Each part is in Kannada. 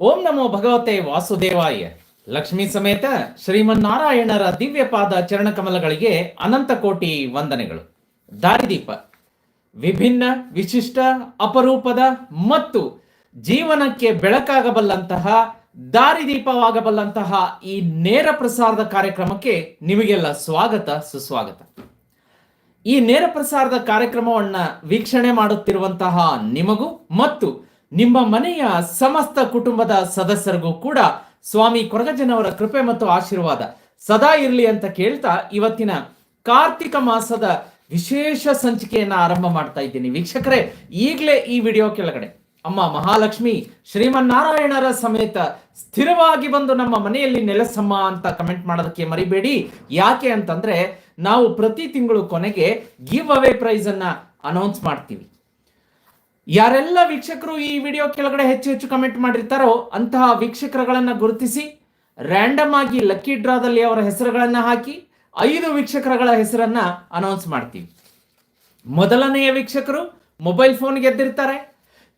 ಓಂ ನಮೋ ಭಗವತೆ ವಾಸುದೇವಾಯ. ಲಕ್ಷ್ಮೀ ಸಮೇತ ಶ್ರೀಮನ್ನಾರಾಯಣರ ದಿವ್ಯಪಾದ ಚರಣಕಮಲಗಳಿಗೆ ಅನಂತ ಕೋಟಿ ವಂದನೆಗಳು. ದಾರಿದೀಪ. ವಿಭಿನ್ನ, ವಿಶಿಷ್ಟ, ಅಪರೂಪದ ಮತ್ತು ಜೀವನಕ್ಕೆ ಬೆಳಕಾಗಬಲ್ಲಂತಹ, ದಾರಿದೀಪವಾಗಬಲ್ಲಂತಹ ಈ ನೇರ ಪ್ರಸಾರದ ಕಾರ್ಯಕ್ರಮಕ್ಕೆ ನಿಮಗೆಲ್ಲ ಸ್ವಾಗತ, ಸುಸ್ವಾಗತ. ಈ ನೇರ ಪ್ರಸಾರದ ಕಾರ್ಯಕ್ರಮವನ್ನ ವೀಕ್ಷಣೆ ಮಾಡುತ್ತಿರುವಂತಹ ನಿಮಗೂ ಮತ್ತು ನಿಮ್ಮ ಮನೆಯ ಸಮಸ್ತ ಕುಟುಂಬದ ಸದಸ್ಯರಿಗೂ ಕೂಡ ಸ್ವಾಮಿ ಕೊರಗಜ್ಜನವರ ಕೃಪೆ ಮತ್ತು ಆಶೀರ್ವಾದ ಸದಾ ಇರಲಿ ಅಂತ ಕೇಳ್ತಾ ಇವತ್ತಿನ ಕಾರ್ತಿಕ ಮಾಸದ ವಿಶೇಷ ಸಂಚಿಕೆಯನ್ನ ಆರಂಭ ಮಾಡ್ತಾ ಇದ್ದೀನಿ. ವೀಕ್ಷಕರೇ, ಈಗಲೇ ಈ ವಿಡಿಯೋ ಕೆಳಗಡೆ ಅಮ್ಮ ಮಹಾಲಕ್ಷ್ಮಿ ಶ್ರೀಮನ್ನಾರಾಯಣರ ಸಮೇತ ಸ್ಥಿರವಾಗಿ ಬಂದು ನಮ್ಮ ಮನೆಯಲ್ಲಿ ನೆಲೆಸಮ್ಮ ಅಂತ ಕಮೆಂಟ್ ಮಾಡೋದಕ್ಕೆ ಮರಿಬೇಡಿ. ಯಾಕೆ ಅಂತಂದ್ರೆ ನಾವು ಪ್ರತಿ ತಿಂಗಳು ಕೊನೆಗೆ ಗಿವ್ ಅವೇ ಪ್ರೈಸ್ ಅನ್ನ ಅನೌನ್ಸ್ ಮಾಡ್ತೀವಿ. ಯಾರೆಲ್ಲ ವೀಕ್ಷಕರು ಈ ವಿಡಿಯೋ ಕೆಳಗಡೆ ಹೆಚ್ಚು ಹೆಚ್ಚು ಕಮೆಂಟ್ ಮಾಡಿರ್ತಾರೋ ಅಂತಹ ವೀಕ್ಷಕರುಗಳನ್ನು ಗುರುತಿಸಿ ರ್ಯಾಂಡಮ್ ಆಗಿ ಲಕ್ಕಿ ಡ್ರಾದಲ್ಲಿ ಅವರ ಹೆಸರುಗಳನ್ನು ಹಾಕಿ ಐದು ವೀಕ್ಷಕರುಗಳ ಹೆಸರನ್ನ ಅನೌನ್ಸ್ ಮಾಡ್ತೀವಿ. ಮೊದಲನೆಯ ವೀಕ್ಷಕರು ಮೊಬೈಲ್ ಫೋನ್ ಗೆದ್ದಿರ್ತಾರೆ.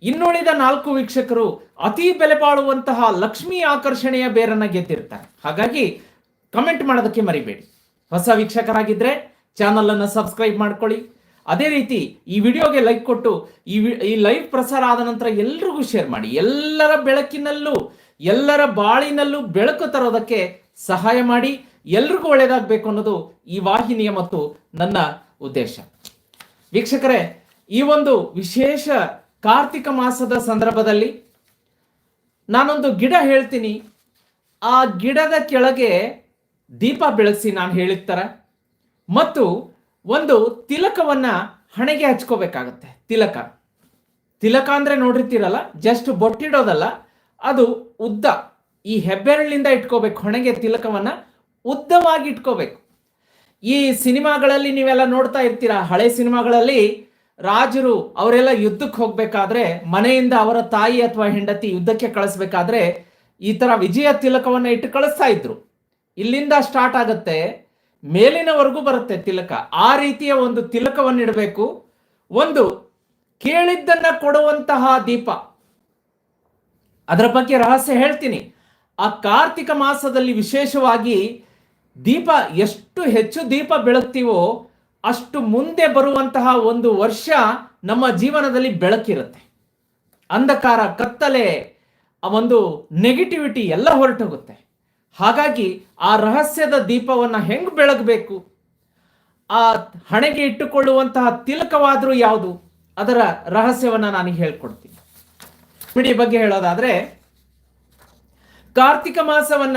ಇನ್ನುಳಿದ ನಾಲ್ಕು ವೀಕ್ಷಕರು ಅತಿ ಬೆಲೆ ಬಾಳುವಂತಹ ಲಕ್ಷ್ಮಿ ಆಕರ್ಷಣೆಯ ಬೇರನ್ನ ಗೆದ್ದಿರ್ತಾರೆ. ಹಾಗಾಗಿ ಕಮೆಂಟ್ ಮಾಡೋದಕ್ಕೆ ಮರಿಬೇಡಿ. ಹೊಸ ವೀಕ್ಷಕರಾಗಿದ್ದರೆ ಚಾನಲನ್ನು ಸಬ್ಸ್ಕ್ರೈಬ್ ಮಾಡ್ಕೊಳ್ಳಿ. ಅದೇ ರೀತಿ ಈ ವಿಡಿಯೋಗೆ ಲೈಕ್ ಕೊಟ್ಟು ಈ ಈ ಲೈವ್ ಪ್ರಸಾರ ಆದ ನಂತರ ಎಲ್ರಿಗೂ ಶೇರ್ ಮಾಡಿ. ಎಲ್ಲರ ಬೆಳಕಿನಲ್ಲೂ, ಎಲ್ಲರ ಬಾಳಿನಲ್ಲೂ ಬೆಳಕು ತರೋದಕ್ಕೆ ಸಹಾಯ ಮಾಡಿ. ಎಲ್ರಿಗೂ ಒಳ್ಳೇದಾಗಬೇಕು ಅನ್ನೋದು ಈ ವಾಹಿನಿಯ ಮತ್ತು ನನ್ನ ಉದ್ದೇಶ. ವೀಕ್ಷಕರೇ, ಈ ಒಂದು ವಿಶೇಷ ಕಾರ್ತಿಕ ಮಾಸದ ಸಂದರ್ಭದಲ್ಲಿ ನಾನೊಂದು ಗಿಡ ಹೇಳ್ತೀನಿ. ಆ ಗಿಡದ ಕೆಳಗೆ ದೀಪ ಬೆಳಗಿಸಿ ನಾನು ಹೇಳಿರ್ತಾರೆ ಮತ್ತು ಒಂದು ತಿಲಕವನ್ನ ಹಣೆಗೆ ಹಚ್ಕೋಬೇಕಾಗತ್ತೆ. ತಿಲಕ. ತಿಲಕ ಅಂದ್ರೆ ನೋಡಿರ್ತೀರಲ್ಲ ಜಸ್ಟ್ ಬೊಟ್ಟಿಡೋದಲ್ಲ, ಅದು ಉದ್ದ. ಈ ಹೆಬ್ಬೆರಳಿಂದ ಇಟ್ಕೋಬೇಕು, ಹಣೆಗೆ ತಿಲಕವನ್ನ ಉದ್ದವಾಗಿ ಇಟ್ಕೋಬೇಕು. ಈ ಸಿನಿಮಾಗಳಲ್ಲಿ ನೀವೆಲ್ಲ ನೋಡ್ತಾ ಇರ್ತೀರಾ, ಹಳೆ ಸಿನಿಮಾಗಳಲ್ಲಿ ರಾಜರು ಅವರೆಲ್ಲ ಯುದ್ಧಕ್ಕೆ ಹೋಗ್ಬೇಕಾದ್ರೆ, ಮನೆಯಿಂದ ಅವರ ತಾಯಿ ಅಥವಾ ಹೆಂಡತಿ ಯುದ್ಧಕ್ಕೆ ಕಳಿಸ್ಬೇಕಾದ್ರೆ, ಈ ತರ ವಿಜಯ ತಿಲಕವನ್ನ ಇಟ್ಟು ಕಳಿಸ್ತಾ ಇದ್ರು. ಇಲ್ಲಿಂದ ಸ್ಟಾರ್ಟ್ ಆಗುತ್ತೆ. ಮೇಲಿನವರೆಗೂ ಬರುತ್ತೆ ತಿಲಕ. ಆ ರೀತಿಯ ಒಂದು ತಿಲಕವನ್ನು ಇಡಬೇಕು ಒಂದು, ಕೇಳಿದ್ದನ್ನ ಕೊಡುವಂತಹ ದೀಪ. ಅದರ ಬಗ್ಗೆ ರಹಸ್ಯ ಹೇಳ್ತೀನಿ. ಆ ಕಾರ್ತಿಕ ಮಾಸದಲ್ಲಿ ವಿಶೇಷವಾಗಿ ದೀಪ, ಎಷ್ಟು ಹೆಚ್ಚು ದೀಪ ಬೆಳಗ್ತೀವೋ ಅಷ್ಟು ಮುಂದೆ ಬರುವಂತಹ ಒಂದು ವರ್ಷ ನಮ್ಮ ಜೀವನದಲ್ಲಿ ಬೆಳಕಿರುತ್ತೆ. ಅಂಧಕಾರ, ಕತ್ತಲೆ, ಆ ಒಂದು ನೆಗೆಟಿವಿಟಿ ಎಲ್ಲ ಹೊರಟೋಗುತ್ತೆ. ಹಾಗಾಗಿ ಆ ರಹಸ್ಯದ ದೀಪವನ್ನ ಹೆಂಗ್ ಬೆಳಗಬೇಕು? ಆ ಹಣೆಗೆ ಇಟ್ಟುಕೊಳ್ಳುವಂತಹ ತಿಲಕವಾದರೂ ಯಾವುದು? ಅದರ ರಹಸ್ಯವನ್ನ ನಾನು ಹೇಳ್ಕೊಡ್ತೀನಿ. ಪಿಡಿ ಬಗ್ಗೆ ಹೇಳೋದಾದ್ರೆ, ಕಾರ್ತಿಕ ಮಾಸವನ್ನ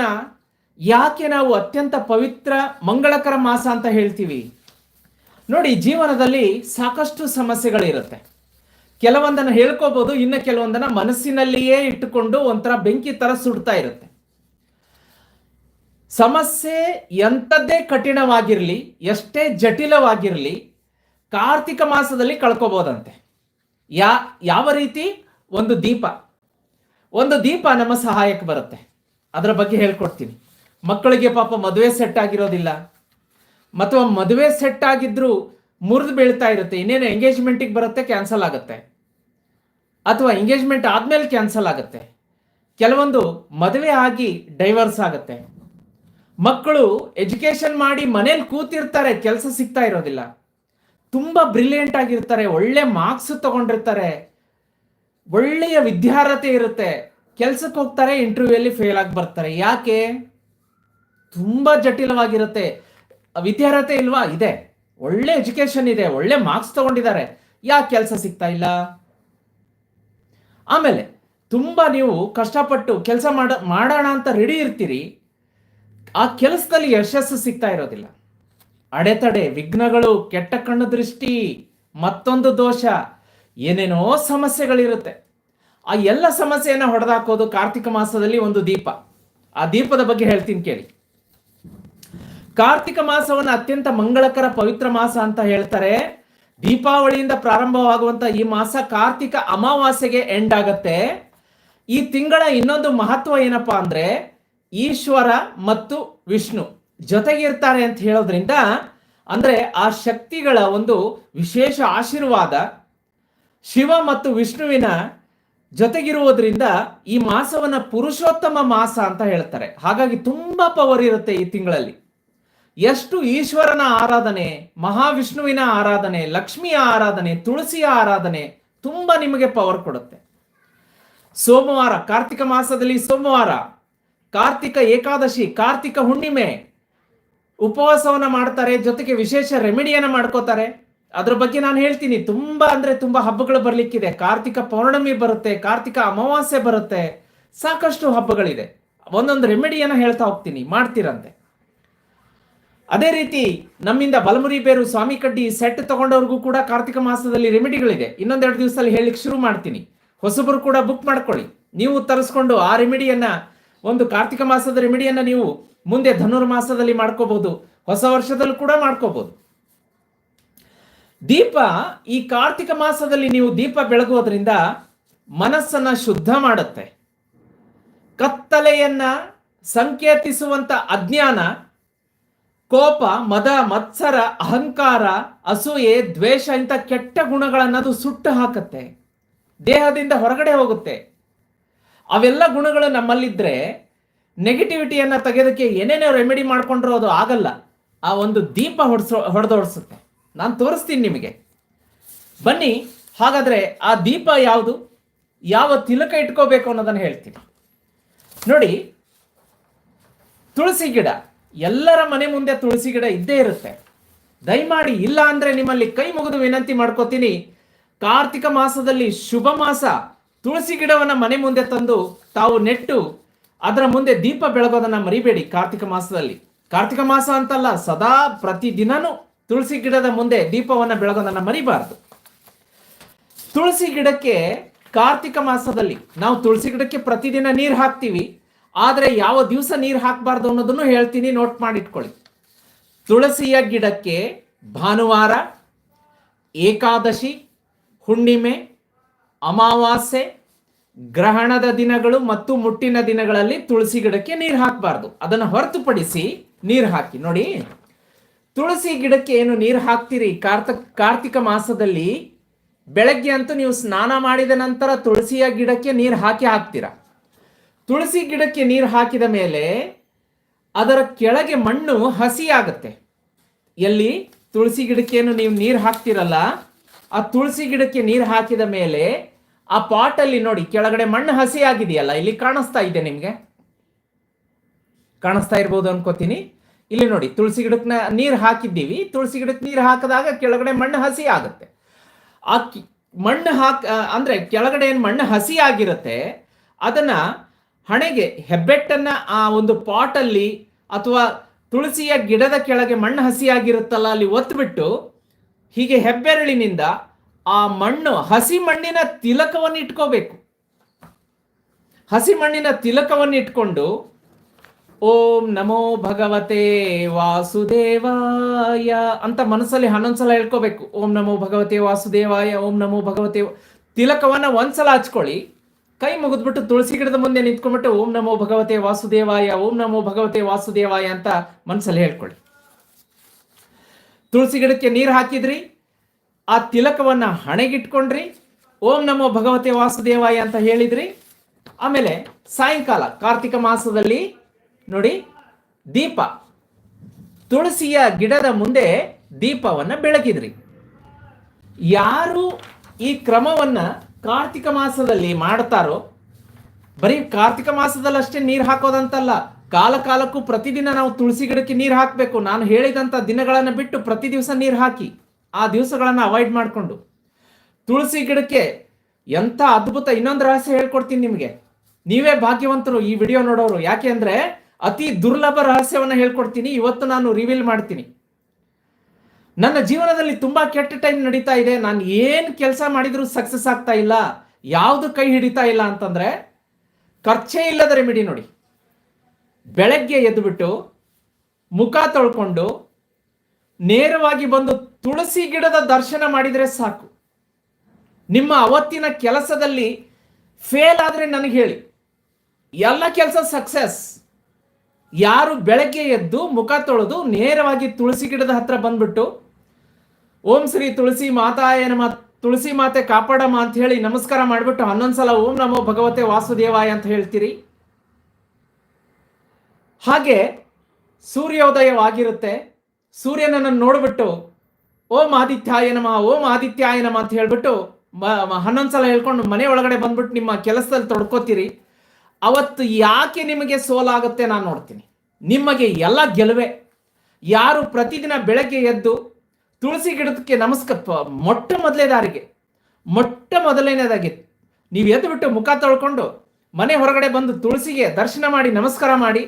ಯಾಕೆ ನಾವು ಅತ್ಯಂತ ಪವಿತ್ರ, ಮಂಗಳಕರ ಮಾಸ ಅಂತ ಹೇಳ್ತೀವಿ? ನೋಡಿ, ಜೀವನದಲ್ಲಿ ಸಾಕಷ್ಟು ಸಮಸ್ಯೆಗಳಿರುತ್ತೆ. ಕೆಲವೊಂದನ್ನ ಹೇಳ್ಕೋಬಹುದು ಇನ್ನು ಕೆಲವೊಂದನ್ನ ಮನಸ್ಸಿನಲ್ಲಿಯೇ ಇಟ್ಟುಕೊಂಡು ಒಂಥರ ಬೆಂಕಿ ತರ ಸುಡ್ತಾ ಇರುತ್ತೆ. ಸಮಸ್ಯೆ ಎಂಥದ್ದೇ ಕಠಿಣವಾಗಿರಲಿ, ಎಷ್ಟೇ ಜಟಿಲವಾಗಿರಲಿ, ಕಾರ್ತಿಕ ಮಾಸದಲ್ಲಿ ಕಳ್ಕೋಬೋದಂತೆ. ಯಾ, ಯಾವ ರೀತಿ? ಒಂದು ದೀಪ. ಒಂದು ದೀಪ ನಮ್ಮ ಸಹಾಯಕ್ಕೆ ಬರುತ್ತೆ. ಅದರ ಬಗ್ಗೆ ಹೇಳ್ಕೊಡ್ತೀನಿ. ಮಕ್ಕಳಿಗೆ ಪಾಪ ಮದುವೆ ಸೆಟ್ ಆಗಿರೋದಿಲ್ಲ. ಅಥವಾ ಮದುವೆ ಸೆಟ್ ಆಗಿದ್ರು ಮುರಿದು ಬೀಳ್ತಾ ಇರುತ್ತೆ. ಇನ್ನೇನು ಎಂಗೇಜ್ಮೆಂಟಿಗೆ ಬರುತ್ತೆ ಕ್ಯಾನ್ಸಲ್ ಆಗುತ್ತೆ. ಅಥವಾ ಎಂಗೇಜ್ಮೆಂಟ್ ಆದಮೇಲೆ ಕ್ಯಾನ್ಸಲ್ ಆಗುತ್ತೆ. ಕೆಲವೊಂದು ಮದುವೆ ಆಗಿ ಡೈವರ್ಸ್ ಆಗುತ್ತೆ. ಮಕ್ಕಳು ಎಜುಕೇಶನ್ ಮಾಡಿ ಮನೇಲಿ ಕೂತಿರ್ತಾರೆ, ಕೆಲಸ ಸಿಗ್ತಾ ಇರೋದಿಲ್ಲ. ತುಂಬ ಬ್ರಿಲಿಯಂಟ್ ಆಗಿರ್ತಾರೆ, ಒಳ್ಳೆ ಮಾರ್ಕ್ಸ್ ತಗೊಂಡಿರ್ತಾರೆ, ಒಳ್ಳೆಯ ವಿದ್ಯಾರ್ಹತೆ ಇರುತ್ತೆ. ಕೆಲ್ಸಕ್ಕೆ ಹೋಗ್ತಾರೆ, ಇಂಟರ್ವ್ಯೂಯಲ್ಲಿ ಫೇಲ್ ಆಗಿ ಬರ್ತಾರೆ. ಯಾಕೆ? ತುಂಬ ಜಟಿಲವಾಗಿರುತ್ತೆ. ವಿದ್ಯಾರ್ಹತೆ ಇಲ್ವಾ? ಇದೆ. ಒಳ್ಳೆ ಎಜುಕೇಶನ್ ಇದೆ, ಒಳ್ಳೆ ಮಾರ್ಕ್ಸ್ ತಗೊಂಡಿದ್ದಾರೆ. ಯಾಕೆ ಕೆಲಸ ಸಿಗ್ತಾ ಇಲ್ಲ? ಆಮೇಲೆ, ತುಂಬಾ ನೀವು ಕಷ್ಟಪಟ್ಟು ಕೆಲಸ ಮಾಡ, ಮಾಡೋಣ ಅಂತ ರೆಡಿ ಇರ್ತೀರಿ. ಆ ಕೆಲಸದಲ್ಲಿ ಯಶಸ್ಸು ಸಿಗ್ತಾ ಇರೋದಿಲ್ಲ. ಅಡೆತಡೆ, ವಿಘ್ನಗಳು, ಕೆಟ್ಟ ಕಣ್ಣು ದೃಷ್ಟಿ ಮತ್ತೊಂದು ದೋಷ, ಏನೇನೋ ಸಮಸ್ಯೆಗಳಿರುತ್ತೆ. ಆ ಎಲ್ಲ ಸಮಸ್ಯೆಯನ್ನು ಹೊಡೆದಾಕೋದು ಕಾರ್ತಿಕ ಮಾಸದಲ್ಲಿ ಒಂದು ದೀಪ. ಆ ದೀಪದ ಬಗ್ಗೆ ಹೇಳ್ತೀನಿ ಕೇಳಿ. ಕಾರ್ತಿಕ ಮಾಸವನ್ನು ಅತ್ಯಂತ ಮಂಗಳಕರ ಪವಿತ್ರ ಮಾಸ ಅಂತ ಹೇಳ್ತಾರೆ. ದೀಪಾವಳಿಯಿಂದ ಪ್ರಾರಂಭವಾಗುವಂತ ಈ ಮಾಸ ಕಾರ್ತಿಕ ಅಮಾವಾಸ್ಯೆಗೆ ಎಂಡ್ ಆಗತ್ತೆ. ಈ ತಿಂಗಳ ಇನ್ನೊಂದು ಮಹತ್ವ ಏನಪ್ಪಾ ಅಂದ್ರೆ ಈಶ್ವರ ಮತ್ತು ವಿಷ್ಣು ಜೊತೆಗಿರ್ತಾರೆ ಅಂತ ಹೇಳೋದ್ರಿಂದ, ಅಂದ್ರೆ ಆ ಶಕ್ತಿಗಳ ಒಂದು ವಿಶೇಷ ಆಶೀರ್ವಾದ ಶಿವ ಮತ್ತು ವಿಷ್ಣುವಿನ ಜೊತೆಗಿರುವುದರಿಂದ ಈ ಮಾಸವನ್ನ ಪುರುಷೋತ್ತಮ ಮಾಸ ಅಂತ ಹೇಳ್ತಾರೆ. ಹಾಗಾಗಿ ತುಂಬಾ ಪವರ್ ಇರುತ್ತೆ ಈ ತಿಂಗಳಲ್ಲಿ. ಎಷ್ಟು ಈಶ್ವರನ ಆರಾಧನೆ, ಮಹಾವಿಷ್ಣುವಿನ ಆರಾಧನೆ ಲಕ್ಷ್ಮಿಯ ಆರಾಧನೆ ತುಳಸಿಯ ಆರಾಧನೆ ತುಂಬಾ ನಿಮಗೆ ಪವರ್ ಕೊಡುತ್ತೆ. ಸೋಮವಾರ, ಕಾರ್ತಿಕ ಮಾಸದಲ್ಲಿ ಸೋಮವಾರ ಕಾರ್ತಿಕ ಏಕಾದಶಿ, ಕಾರ್ತಿಕ ಹುಣ್ಣಿಮೆ ಉಪವಾಸವನ್ನ ಮಾಡ್ತಾರೆ, ಜೊತೆಗೆ ವಿಶೇಷ ರೆಮಿಡಿಯನ್ನ ಮಾಡ್ಕೋತಾರೆ. ಅದ್ರ ಬಗ್ಗೆ ನಾನು ಹೇಳ್ತೀನಿ, ತುಂಬಾ ಅಂದ್ರೆ ತುಂಬಾ ಹಬ್ಬಗಳು ಬರ್ಲಿಕ್ಕಿದೆ. ಕಾರ್ತಿಕ ಪೌರ್ಣಮಿ ಬರುತ್ತೆ, ಕಾರ್ತಿಕ ಅಮಾವಾಸ್ಯೆ ಬರುತ್ತೆ, ಸಾಕಷ್ಟು ಹಬ್ಬಗಳಿದೆ. ಒಂದೊಂದು ರೆಮಿಡಿಯನ್ನ ಹೇಳ್ತಾ ಹೋಗ್ತೀನಿ, ಮಾಡ್ತೀರಂತೆ. ಅದೇ ರೀತಿ ನಮ್ಮಿಂದ ಬಲಮುರಿ ಬೇರು ಸ್ವಾಮಿ ಕಡ್ಡಿ ಸೆಟ್ ತಗೊಂಡವ್ರಿಗೂ ಕೂಡ ಕಾರ್ತಿಕ ಮಾಸದಲ್ಲಿ ರೆಮಿಡಿಗಳಿದೆ. ಇನ್ನೊಂದೆರಡು ದಿವಸದಲ್ಲಿ ಹೇಳಿಕ್ ಶುರು ಮಾಡ್ತೀನಿ. ಹೊಸಬರು ಕೂಡ ಬುಕ್ ಮಾಡ್ಕೊಳ್ಳಿ. ನೀವು ತರಿಸ್ಕೊಂಡು ಆ ರೆಮಿಡಿಯನ್ನ ಒಂದು ಕಾರ್ತಿಕ ಮಾಸದ ರೆಮಿಡಿಯನ್ನು ನೀವು ಮುಂದೆ ಧನುರ್ಮಾಸದಲ್ಲಿ ಮಾಡ್ಕೋಬಹುದು. ಹೊಸ ವರ್ಷದಲ್ಲೂ ಕೂಡ ಮಾಡ್ಕೋಬಹುದು. ದೀಪ ಈ ಕಾರ್ತಿಕ ಮಾಸದಲ್ಲಿ ನೀವು ದೀಪ ಬೆಳಗುವುದರಿಂದ ಮನಸ್ಸನ್ನ ಶುದ್ಧ ಮಾಡುತ್ತೆ. ಕತ್ತಲೆಯನ್ನ ಸಂಕೇತಿಸುವಂತ ಅಜ್ಞಾನ, ಕೋಪ, ಮದ, ಮತ್ಸರ, ಅಹಂಕಾರ, ಅಸೂಯೆ, ದ್ವೇಷ ಇಂಥ ಕೆಟ್ಟ ಗುಣಗಳನ್ನದು ಸುಟ್ಟು ಹಾಕತ್ತೆ. ದೇಹದಿಂದ ಹೊರಗಡೆ ಹೋಗುತ್ತೆ. ಅವೆಲ್ಲ ಗುಣಗಳು ನಮ್ಮಲ್ಲಿದ್ದರೆ ನೆಗೆಟಿವಿಟಿಯನ್ನು ತೆಗೆಯೋದಕ್ಕೆ ಏನೇನೋ ರೆಮಿಡಿ ಮಾಡಿಕೊಂಡ್ರು ಅದು ಆಗಲ್ಲ. ಆ ಒಂದು ದೀಪ ಹೊಡೆಸೋ, ಹೊಡೆದೋಡಿಸುತ್ತೆ. ನಾನು ತೋರಿಸ್ತೀನಿ ನಿಮಗೆ. ಬನ್ನಿ, ಹಾಗಾದರೆ ಆ ದೀಪ ಯಾವುದು? ಯಾವ ತಿಲಕ ಇಟ್ಕೋಬೇಕು ಅನ್ನೋದನ್ನು ಹೇಳ್ತೀನಿ. ನೋಡಿ, ತುಳಸಿ ಗಿಡ, ಎಲ್ಲರ ಮನೆ ಮುಂದೆ ತುಳಸಿ ಗಿಡ ಇದ್ದೇ ಇರುತ್ತೆ. ದಯಮಾಡಿ ಇಲ್ಲ ಅಂದ್ರೆ ನಿಮ್ಮಲ್ಲಿ ಕೈ ಮುಗಿದು ವಿನಂತಿ ಮಾಡ್ಕೋತೀನಿ. ಕಾರ್ತಿಕ ಮಾಸದಲ್ಲಿ ಶುಭ ಮಾಸ. ತುಳಸಿ ಗಿಡವನ್ನ ಮನೆ ಮುಂದೆ ತಂದು ತಾವು ನೆಟ್ಟು ಅದರ ಮುಂದೆ ದೀಪ ಬೆಳಗೋದನ್ನ ಮರಿಬೇಡಿ ಕಾರ್ತಿಕ ಮಾಸದಲ್ಲಿ. ಕಾರ್ತಿಕ ಮಾಸ ಅಂತಲ್ಲ ಸದಾ ಪ್ರತಿದಿನನೂ ತುಳಸಿ ಗಿಡದ ಮುಂದೆ ದೀಪವನ್ನ ಬೆಳಗೋದನ್ನ ಮರಿಬಾರದು. ತುಳಸಿ ಗಿಡಕ್ಕೆ ಕಾರ್ತಿಕ ಮಾಸದಲ್ಲಿ ನಾವು ತುಳಸಿ ಗಿಡಕ್ಕೆ ಪ್ರತಿದಿನ ನೀರು ಹಾಕ್ತೀವಿ. ಆದರೆ ಯಾವ ದಿವಸ ನೀರು ಹಾಕಬಾರ್ದು ಅನ್ನೋದನ್ನು ಹೇಳ್ತೀನಿ ನೋಟ್ ಮಾಡಿಟ್ಕೊಳ್ಳಿ. ತುಳಸಿಯ ಗಿಡಕ್ಕೆ ಭಾನುವಾರ, ಏಕಾದಶಿ, ಹುಣ್ಣಿಮೆ ಅಮಾವಾಸ್ಯೆ, ಗ್ರಹಣದ ದಿನಗಳು ಮತ್ತು ಮುಟ್ಟಿನ ದಿನಗಳಲ್ಲಿ ತುಳಸಿ ಗಿಡಕ್ಕೆ ನೀರು ಹಾಕಬಾರ್ದು. ಅದನ್ನು ಹೊರತುಪಡಿಸಿ ನೀರು ಹಾಕಿ. ನೋಡಿ, ತುಳಸಿ ಗಿಡಕ್ಕೆ ಏನು ನೀರು ಹಾಕ್ತೀರಿ? ಕಾರ್ತ ಕಾರ್ತಿಕ ಮಾಸದಲ್ಲಿ ಬೆಳಗ್ಗೆ ಅಂತೂ ನೀವು ಸ್ನಾನ ಮಾಡಿದ ನಂತರ ತುಳಸಿಯ ಗಿಡಕ್ಕೆ ನೀರು ಹಾಕಿ ಹಾಕ್ತೀರ? ತುಳಸಿ ಗಿಡಕ್ಕೆ ನೀರು ಹಾಕಿದ ಮೇಲೆ ಅದರ ಕೆಳಗೆ ಮಣ್ಣು ಹಸಿ ಎಲ್ಲಿ? ತುಳಸಿ ಗಿಡಕ್ಕೇನು ನೀವು ನೀರು ಹಾಕ್ತಿರಲ್ಲ, ಆ ತುಳಸಿ ಗಿಡಕ್ಕೆ ನೀರು ಹಾಕಿದ ಮೇಲೆ ಆ ಪಾಟಲ್ಲಿ ನೋಡಿ, ಕೆಳಗಡೆ ಮಣ್ಣು ಹಸಿ ಆಗಿದೆಯಲ್ಲ ಇಲ್ಲಿ ಕಾಣಿಸ್ತಾ ಇದೆ ನಿಮಗೆ? ಕಾಣಿಸ್ತಾ ಇರ್ಬೋದು ಅನ್ಕೋತೀನಿ. ಇಲ್ಲಿ ನೋಡಿ, ತುಳಸಿ ಗಿಡಕ್ಕೆ ನೀರು ಹಾಕಿದ್ದೀವಿ. ತುಳಸಿ ಗಿಡಕ್ಕೆ ನೀರು ಹಾಕಿದಾಗ ಕೆಳಗಡೆ ಮಣ್ಣು ಹಸಿ ಆಗುತ್ತೆ. ಆ ಮಣ್ಣು ಹಾಕ ಅಂದರೆ ಕೆಳಗಡೆ ಏನು ಮಣ್ಣು ಹಸಿ ಆಗಿರುತ್ತೆ, ಅದನ್ನ ಹಣೆಗೆ, ಹೆಬ್ಬೆಟ್ಟನ್ನ ಆ ಒಂದು ಪಾಟಲ್ಲಿ ಅಥವಾ ತುಳಸಿಯ ಗಿಡದ ಕೆಳಗೆ ಮಣ್ಣು ಹಸಿಯಾಗಿರುತ್ತಲ್ಲ ಅಲ್ಲಿ ಅಲ್ಲಿ ಒತ್ಬಿಟ್ಟು ಹೀಗೆ ಹೆಬ್ಬೆರಳಿನಿಂದ ಆ ಮಣ್ಣು, ಹಸಿ ಮಣ್ಣಿನ ತಿಲಕವನ್ನು ಇಟ್ಕೋಬೇಕು. ಹಸಿ ಮಣ್ಣಿನ ತಿಲಕವನ್ನು ಇಟ್ಕೊಂಡು, ಓಂ ನಮೋ ಭಗವತೆ ವಾಸುದೇವಾಯ ಅಂತ ಮನಸ್ಸಲ್ಲಿ ಹನ್ನೊಂದ್ಸಲ ಹೇಳ್ಕೋಬೇಕು. ಓಂ ನಮೋ ಭಗವತೆ ವಾಸುದೇವಾಯ, ಓಂ ನಮೋ ಭಗವತೆ ತಿಲಕವನ್ನು ತಿಲಕವನ್ನ ಒಂದ್ಸಲ ಹಚ್ಕೊಳ್ಳಿ. ಕೈ ಮುಗಿದ್ಬಿಟ್ಟು ತುಳಸಿ ಗಿಡದ ಮುಂದೆ ನಿಂತ್ಕೊಂಡ್ಬಿಟ್ಟು ಓಂ ನಮೋ ಭಗವತೆ ವಾಸುದೇವಾಯ, ಓಂ ನಮೋ ಭಗವತೆ ವಾಸುದೇವಾಯ ಅಂತ ಮನಸ್ಸಲ್ಲಿ ಹೇಳ್ಕೊಳ್ಳಿ. ತುಳಸಿ ಗಿಡಕ್ಕೆ ನೀರು ಹಾಕಿದ್ರಿ? ಆ ತಿಲಕವನ್ನ ಹಣೆಗಿಟ್ಕೊಂಡ್ರಿ. ಓಂ ನಮೋ ಭಗವತೆ ವಾಸುದೇವಾಯ ಅಂತ ಹೇಳಿದ್ರಿ. ಆಮೇಲೆ ಸಾಯಂಕಾಲ, ಕಾರ್ತಿಕ ಮಾಸದಲ್ಲಿ ನೋಡಿ ದೀಪ, ತುಳಸಿಯ ಗಿಡದ ಮುಂದೆ ದೀಪವನ್ನ ಬೆಳಗಿದ್ರಿ ಯಾರು ಈ ಕ್ರಮವನ್ನ ಕಾರ್ತಿಕ ಮಾಸದಲ್ಲಿ ಮಾಡ್ತಾರೋ, ಬರೀ ಕಾರ್ತಿಕ ಮಾಸದಲ್ಲಿ ಅಷ್ಟೇ ನೀರು ಹಾಕೋದಂತಲ್ಲ, ಕಾಲ ಕಾಲಕ್ಕೂ ಪ್ರತಿದಿನ ನಾವು ತುಳಸಿ ಗಿಡಕ್ಕೆ ನೀರು ಹಾಕಬೇಕು. ನಾನು ಹೇಳಿದಂಥ ದಿನಗಳನ್ನು ಬಿಟ್ಟು ಪ್ರತಿ ದಿವಸ ನೀರು ಹಾಕಿ. ಆ ದಿವಸಗಳನ್ನು ಅವಾಯ್ಡ್ ಮಾಡಿಕೊಂಡು. ತುಳಸಿ ಗಿಡಕ್ಕೆ ಎಂಥ ಅದ್ಭುತ ಇನ್ನೊಂದು ರಹಸ್ಯ ಹೇಳ್ಕೊಡ್ತೀನಿ ನಿಮಗೆ. ನೀವೇ ಭಾಗ್ಯವಂತರು ಈ ವಿಡಿಯೋ ನೋಡೋರು. ಯಾಕೆ ಅಂದರೆ ಅತಿ ದುರ್ಲಭ ರಹಸ್ಯವನ್ನ ಹೇಳ್ಕೊಡ್ತೀನಿ. ಇವತ್ತು ನಾನು ರಿವೀಲ್ ಮಾಡ್ತೀನಿ. ನನ್ನ ಜೀವನದಲ್ಲಿ ತುಂಬಾ ಕೆಟ್ಟ ಟೈಮ್ ನಡೀತಾ ಇದೆ. ನಾನು ಏನು ಕೆಲಸ ಮಾಡಿದರೂ ಸಕ್ಸಸ್ ಆಗ್ತಾ ಇಲ್ಲ. ಯಾವುದು ಕೈ ಹಿಡಿತಾ ಇಲ್ಲ ಅಂತಂದ್ರೆ ಖರ್ಚೇ ಇಲ್ಲದ ರೆಮಿಡಿ ನೋಡಿ. ಬೆಳಗ್ಗೆ ಎದ್ದುಬಿಟ್ಟು ಮುಖ ತೊಳ್ಕೊಂಡು ನೇರವಾಗಿ ಬಂದು ತುಳಸಿ ಗಿಡದ ದರ್ಶನ ಮಾಡಿದರೆ ಸಾಕು. ನಿಮ್ಮ ಅವತ್ತಿನ ಕೆಲಸದಲ್ಲಿ ಫೇಲ್ ಆದರೆ ನನಗೆ ಹೇಳಿ. ಎಲ್ಲ ಕೆಲಸ ಸಕ್ಸಸ್ ಯಾರು ಬೆಳಗ್ಗೆ ಎದ್ದು ಮುಖ ತೊಳೆದು ನೇರವಾಗಿ ತುಳಸಿ ಗಿಡದ ಹತ್ರ ಬಂದ್ಬಿಟ್ಟು, ಓಂ ಶ್ರೀ ತುಳಸಿ ಮಾತಾಯನ ಮಾ ತುಳಸಿ ಮಾತೆ ಕಾಪಾಡಮ್ಮ ಅಂತ ಹೇಳಿ ನಮಸ್ಕಾರ ಮಾಡಿಬಿಟ್ಟು ಹನ್ನೊಂದು ಸಲ ಓಂ ನಮೋ ಭಗವತೆ ವಾಸುದೇವಾಯ ಅಂತ ಹೇಳ್ತೀರಿ? ಹಾಗೆ ಸೂರ್ಯೋದಯವಾಗಿರುತ್ತೆ. ಸೂರ್ಯನನ್ನು ನೋಡ್ಬಿಟ್ಟು ಓಂ ಆದಿತ್ಯಾಯ ನಮಃ, ಓಂ ಆದಿತ್ಯಾಯ ನಮ ಅಂತ ಹೇಳ್ಬಿಟ್ಟು ಹನ್ನೊಂದು ಸಲ ಹೇಳ್ಕೊಂಡು ಮನೆ ಒಳಗಡೆ ಬಂದ್ಬಿಟ್ಟು ನಿಮ್ಮ ಕೆಲಸದಲ್ಲಿ ತೊಡ್ಕೋತೀರಿ. ಅವತ್ತು ಯಾಕೆ ನಿಮಗೆ ಸೋಲಾಗುತ್ತೆ ನಾನು ನೋಡ್ತೀನಿ. ನಿಮಗೆ ಎಲ್ಲ ಗೆಲುವೆ. ಯಾರು ಪ್ರತಿದಿನ ಬೆಳಗ್ಗೆ ಎದ್ದು ತುಳಸಿ ಗಿಡಕ್ಕೆ ನಮಸ್ಕಾರ ಮೊಟ್ಟ ಮೊದಲನೇದಾರಿಗೆ ಮೊಟ್ಟ ಮೊದಲನೇದಾಗಿ ನೀವು ಎದ್ದು ಬಿಟ್ಟು ಮುಖ ತೊಳ್ಕೊಂಡು ಮನೆ ಹೊರಗಡೆ ಬಂದು ತುಳಸಿಗೆ ದರ್ಶನ ಮಾಡಿ, ನಮಸ್ಕಾರ ಮಾಡಿ,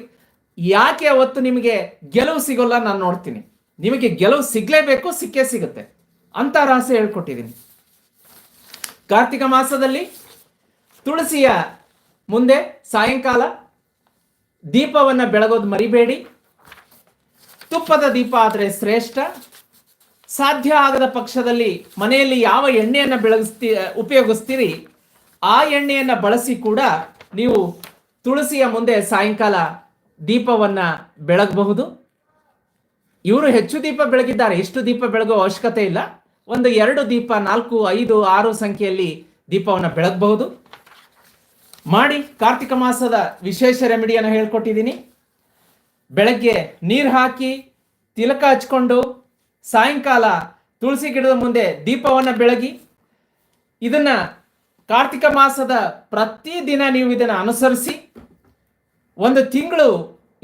ಯಾಕೆ ಅವತ್ತು ನಿಮಗೆ ಗೆಲುವು ಸಿಗೋಲ್ಲ ನಾನು ನೋಡ್ತೀನಿ. ನಿಮಗೆ ಗೆಲುವು ಸಿಗ್ಲೇಬೇಕು, ಸಿಕ್ಕೇ ಸಿಗುತ್ತೆ. ಅಂತ ರಹಸ್ಯ ಹೇಳ್ಕೊಟ್ಟಿದ್ದೀನಿ. ಕಾರ್ತಿಕ ಮಾಸದಲ್ಲಿ ತುಳಸಿಯ ಮುಂದೆ ಸಾಯಂಕಾಲ ದೀಪವನ್ನು ಬೆಳಗೋದು ಮರಿಬೇಡಿ. ತುಪ್ಪದ ದೀಪ ಆದರೆ ಶ್ರೇಷ್ಠ. ಸಾಧ್ಯ ಆಗದ ಪಕ್ಷದಲ್ಲಿ ಮನೆಯಲ್ಲಿ ಯಾವ ಎಣ್ಣೆಯನ್ನು ಬೆಳಗಿಸ್ತೀ, ಉಪಯೋಗಿಸ್ತೀರಿ, ಆ ಎಣ್ಣೆಯನ್ನು ಬಳಸಿ ಕೂಡ ನೀವು ತುಳಸಿಯ ಮುಂದೆ ಸಾಯಂಕಾಲ ದೀಪವನ್ನು ಬೆಳಗಬಹುದು. ಇವರು ಹೆಚ್ಚು ದೀಪ ಬೆಳಗಿದ್ದಾರೆ. ಇಷ್ಟು ದೀಪ ಬೆಳಗೋ ಅವಶ್ಯಕತೆ ಇಲ್ಲ. ಒಂದು ಎರಡು ದೀಪ, ನಾಲ್ಕು, ಐದು, ಆರು ಸಂಖ್ಯೆಯಲ್ಲಿ ದೀಪವನ್ನು ಬೆಳಗಬಹುದು. ಮಾಡಿ ಕಾರ್ತಿಕ ಮಾಸದ ವಿಶೇಷ ರೆಮಿಡಿಯನ್ನು ಹೇಳ್ಕೊಟ್ಟಿದ್ದೀನಿ. ಬೆಳಗ್ಗೆ ನೀರು ಹಾಕಿ ತಿಲಕ ಹಚ್ಕೊಂಡು ಸಾಯಂಕಾಲ ತುಳಸಿ ಗಿಡದ ಮುಂದೆ ದೀಪವನ್ನು ಬೆಳಗಿ, ಇದನ್ನ ಕಾರ್ತಿಕ ಮಾಸದ ಪ್ರತಿದಿನ ನೀವು ಇದನ್ನು ಅನುಸರಿಸಿ, ಒಂದು ತಿಂಗಳು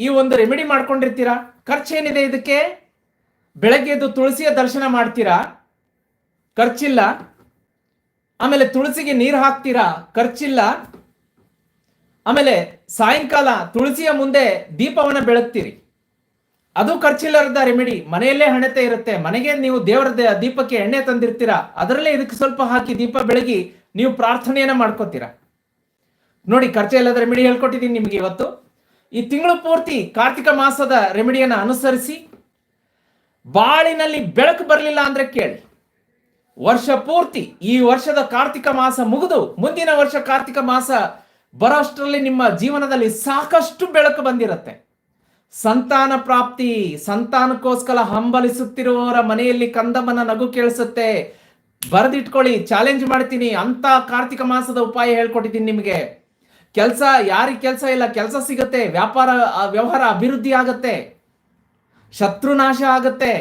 ಈ ಒಂದು ರೆಮಿಡಿ ಮಾಡ್ಕೊಂಡಿರ್ತೀರಾ? ಖರ್ಚೇನಿದೆ ಇದಕ್ಕೆ? ಬೆಳಗ್ಗೆ ಎದ್ದು ತುಳಸಿಯ ದರ್ಶನ ಮಾಡ್ತೀರಾ? ಖರ್ಚಿಲ್ಲ. ಆಮೇಲೆ ತುಳಸಿಗೆ ನೀರು ಹಾಕ್ತೀರಾ? ಖರ್ಚಿಲ್ಲ. ಆಮೇಲೆ ಸಾಯಂಕಾಲ ತುಳಸಿಯ ಮುಂದೆ ದೀಪವನ್ನು ಬೆಳಗ್ತೀರಿ. ಅದು ಖರ್ಚಿಲ್ಲರದ ರೆಮಿಡಿ ಮನೆಯಲ್ಲೇ ಹಣತೆ ಇರುತ್ತೆ. ಮನೆಗೆ ನೀವು ದೇವರ ದೀಪಕ್ಕೆ ಎಣ್ಣೆ ತಂದಿರ್ತೀರಾ? ಅದರಲ್ಲೇ ಇದಕ್ಕೆ ಸ್ವಲ್ಪ ಹಾಕಿ ದೀಪ ಬೆಳಗಿ ನೀವು ಪ್ರಾರ್ಥನೆಯನ್ನ ಮಾಡ್ಕೋತೀರಾ? ನೋಡಿ, ಖರ್ಚೆ ಇಲ್ಲದ ರೆಮಿಡಿ ಹೇಳ್ಕೊಟ್ಟಿದ್ದೀನಿ ನಿಮ್ಗೆ ಇವತ್ತು. ಈ ತಿಂಗಳು ಪೂರ್ತಿ ಕಾರ್ತಿಕ ಮಾಸದ ರೆಮಿಡಿಯನ್ನು ಅನುಸರಿಸಿ ಬಾಳಿನಲ್ಲಿ ಬೆಳಕು ಬರಲಿಲ್ಲ ಅಂದ್ರೆ ಕೇಳಿ. ವರ್ಷ ಪೂರ್ತಿ ಈ ವರ್ಷದ ಕಾರ್ತಿಕ ಮಾಸ ಮುಗಿದು ಮುಂದಿನ ವರ್ಷ ಕಾರ್ತಿಕ ಮಾಸ ಬರೋಷ್ಟರಲ್ಲಿ ನಿಮ್ಮ ಜೀವನದಲ್ಲಿ ಸಾಕಷ್ಟು ಬೆಳಕು ಬಂದಿರುತ್ತೆ. ಸಂತಾನ ಪ್ರಾಪ್ತಿ, ಸಂತಾನಕ್ಕೋಸ್ಕರ ಹಂಬಲಿಸುತ್ತಿರುವವರ ಮನೆಯಲ್ಲಿ ಕಂದಮ್ಮನ ನಗು ಕೇಳಿಸುತ್ತೆ. ಬರೆದಿಟ್ಕೊಳ್ಳಿ ಚಾಲೆಂಜ್ ಮಾಡ್ತೀನಿ ಅಂತ ಕಾರ್ತಿಕ ಮಾಸದ ಉಪಾಯ ಹೇಳ್ಕೊಟ್ಟಿದ್ದೀನಿ ನಿಮಗೆ. ಕೆಲಸ, ಯಾರಿಗೆ ಕೆಲಸ ಇಲ್ಲ, ಕೆಲಸ ಸಿಗುತ್ತೆ, ವ್ಯಾಪಾರ ವ್ಯವಹಾರ ಅಭಿವೃದ್ಧಿ ಆಗತ್ತೆ ಶತ್ರುನಾಶ ಆಗತ್ತೆ,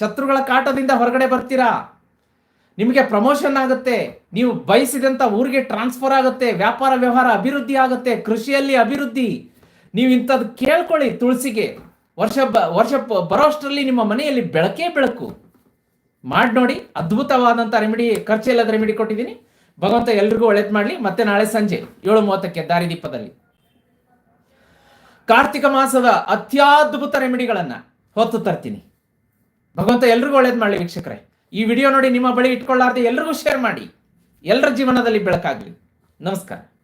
ಶತ್ರುಗಳ ಕಾಟದಿಂದ ಹೊರಗಡೆ ಬರ್ತೀರಾ? ನಿಮಗೆ ಪ್ರಮೋಷನ್ ಆಗುತ್ತೆ, ನೀವು ಬಯಸಿದಂತ ಊರಿಗೆ ಟ್ರಾನ್ಸ್ಫರ್ ಆಗುತ್ತೆ, ವ್ಯಾಪಾರ, ವ್ಯವಹಾರ ಅಭಿವೃದ್ಧಿ ಆಗುತ್ತೆ, ಕೃಷಿಯಲ್ಲಿ ಅಭಿವೃದ್ಧಿ, ನೀವು ಇಂಥದ್ದು ಕೇಳ್ಕೊಳ್ಳಿ ತುಳಸಿಗೆ. ವರ್ಷ ಬ, ವರ್ಷ ಬರೋಷ್ಟರಲ್ಲಿ ನಿಮ್ಮ ಮನೆಯಲ್ಲಿ ಬೆಳಕೇ ಬೆಳಕು. ಮಾಡಿ ನೋಡಿ ಅದ್ಭುತವಾದಂಥ ರೆಮಿಡಿ ಖರ್ಚಿಲ್ಲದ ರೆಮಿಡಿ ಕೊಟ್ಟಿದ್ದೀನಿ. ಭಗವಂತ ಎಲ್ರಿಗೂ ಒಳ್ಳೇದು ಮಾಡಲಿ. ಮತ್ತೆ ನಾಳೆ ಸಂಜೆ ಏಳು ಮೂವತ್ತಕ್ಕೆ ದಾರಿದೀಪದಲ್ಲಿ. ಕಾರ್ತಿಕ ಮಾಸದ ಅತ್ಯದ್ಭುತ ರೆಮಿಡಿಗಳನ್ನ ಹೊತ್ತು ತರ್ತೀನಿ. ಭಗವಂತ ಎಲ್ರಿಗೂ ಒಳ್ಳೇದು ಮಾಡಲಿ ವೀಕ್ಷಕರೇ. ಈ ವಿಡಿಯೋ ನೋಡಿ ನಿಮ್ಮ ಬಳಿ ಇಟ್ಕೊಳ್ಳಾರ್ದೆ ಎಲ್ರಿಗೂ ಶೇರ್ ಮಾಡಿ. ಎಲ್ಲರ ಜೀವನದಲ್ಲಿ ಬೆಳಕಾಗಲಿ. ನಮಸ್ಕಾರ.